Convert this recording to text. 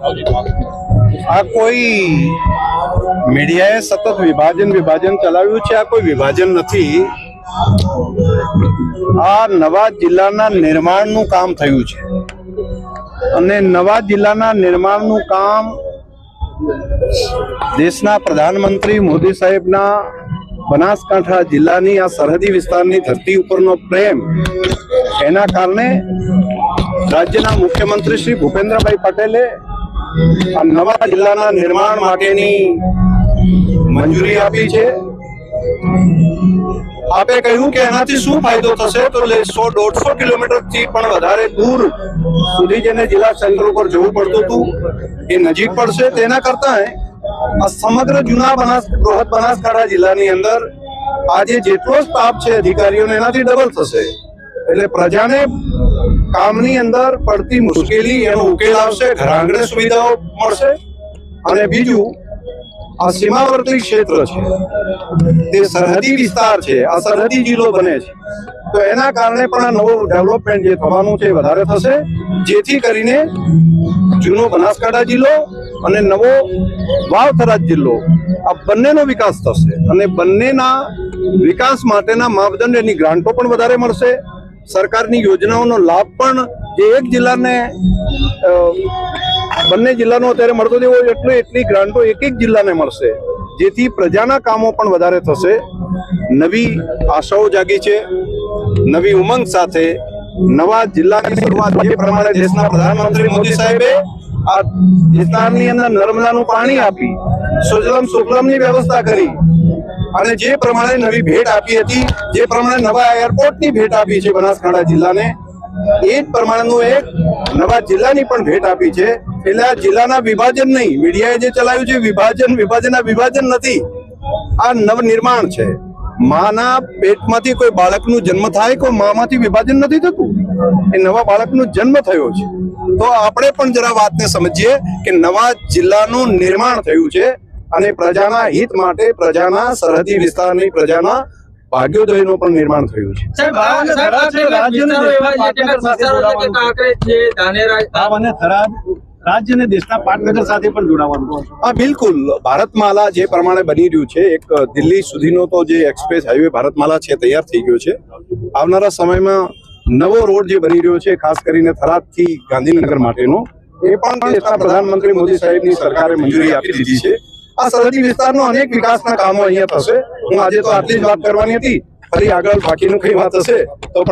આ કોઈ મીડિયાએ સતત વિભાજન વિભાજન ચલાવ્યું છે? આ કોઈ વિભાજન નથી. આ નવા જિલ્લાના નિર્માણનું કામ થયું છે. અને નવા જિલ્લાના નિર્માણનું કામ દેશના પ્રધાનમંત્રી મોદી સાહેબના બનાસકાંઠા જિલ્લાની આ સરહદી વિસ્તારની ધરતી ઉપરનો પ્રેમ, એના કારણે રાજ્યના મુખ્યમંત્રી શ્રી ભૂપેન્દ્રભાઈ પટેલે આ નવા જિલ્લાના નિર્માણ માટેની મંજૂરી આપી છે. આપે કહ્યું કે એનાથી શું ફાયદો થશે? તો સો દોઢસો કિલોમીટરથી પણ વધારે દૂર સુધી જેને જિલ્લા સેન્ટર ઉપર જવું પડતું હતું, એ નજીક પડશે. તેના કરતા આ સમગ્ર જૂના બનાસ, બૃહદ બનાસકાંઠા જિલ્લાની અંદર આજે જેટલો સ્ટાફ છે અધિકારીઓને, એનાથી ડબલ થશે. એટલે પ્રજાને કામની અંદર પડતી મુશ્કેલી એનો ઉકેલ આવશે ઘરાંગણે સુવિધાઓ મળશે. અને બીજું, આ સીમાવર્તી ક્ષેત્ર છે, તે સરહદી વિસ્તાર છે, આ સરહદી જિલ્લો બને છે. તો એના કારણે પણ આ નવો ડેવલપમેન્ટ જે થવાનું છે વધારે થશે. જેથી કરીને જૂનો બનાસકાંઠા જિલ્લો અને નવો વાવથરા જિલ્લો, આ બંનેનો વિકાસ થશે. અને બંનેના વિકાસ માટેના માપદંડ એની ગ્રાન્ટો પણ વધારે મળશે. સરકારની યોજનાઓનો લાભ પણ જે એક જિલ્લાને બંને જિલ્લાનો અત્યારે મળતો તેવો એટલો એટલી ગ્રાન્ટો એક એક જિલ્લાને મળશે, જેથી પ્રજાના કામો પણ વધારે થશે. નવી આશાઓ જાગી છે. નવી ઉમંગ સાથે નવા જિલ્લાની શરૂઆત. જે પ્રમાણે દેશના પ્રધાનમંત્રી મોદી સાહેબે આ વિસ્તારની અંદર નર્મદાનું પાણી આપી, સુજલમ સુફલમની વ્યવસ્થા કરી અને જે પ્રમાણે નવી ભેટ આપી હતી, જે પ્રમાણે નવા એરપોર્ટની ભેટ આપી છે બનાસકાંઠા જિલ્લાને, એ જ પ્રમાણેનું એક નવા જિલ્લાની પણ ભેટ આપી છે. એટલે આ જિલ્લાના વિભાજન નહીં, મીડિયાએ જે ચલાવ્યું છે વિભાજન, વિભાજનના વિભાજન નથી. આ નવનિર્માણ છે. માના પેટમાંથી કોઈ બાળકનું જન્મ થાય કોઈ મામાંથી વિભાજન નથી થતું? એ નવા બાળકનો જન્મ થયો છે. તો આપણે પણ જરા વાતને સમજીએ કે નવા જિલ્લાનું નિર્માણ થયું છે. અને પ્રજાના હિત માટે પ્રજાના સરહદી વિસ્તારની પ્રજાના ભાગ્યોદયનું પણ નિર્માણ થયું છે. રાજ્ય અને દેશના પાટનગર સાથે પણ જોડાવાનું હા બિલકુલ. ભારતમાલા જે પ્રમાણે બની રહ્યું છે એક દિલ્હી સુધીનો તો જે એક્સપ્રેસ હાઈવે ભારતમાલા છે તૈયાર થઈ ગયો છે. આવનારા સમયમાં નવો રોડ જે બની રહ્યો છે ખાસ કરીને થરાદથી ગાંધીનગર માટેનો એ પણ દેશના પ્રધાનમંત્રી મોદી સાહેબની સરકારે મંજૂરી આપી દીધી છે. આ સરહદી વિસ્તારનો અનેક વિકાસના કામો અહીંયા થશે. હું આજે તો આટલી જ વાત કરવાની હતી. ફરી આગળ બાકીનું કઈ વાત હશે, તો પણ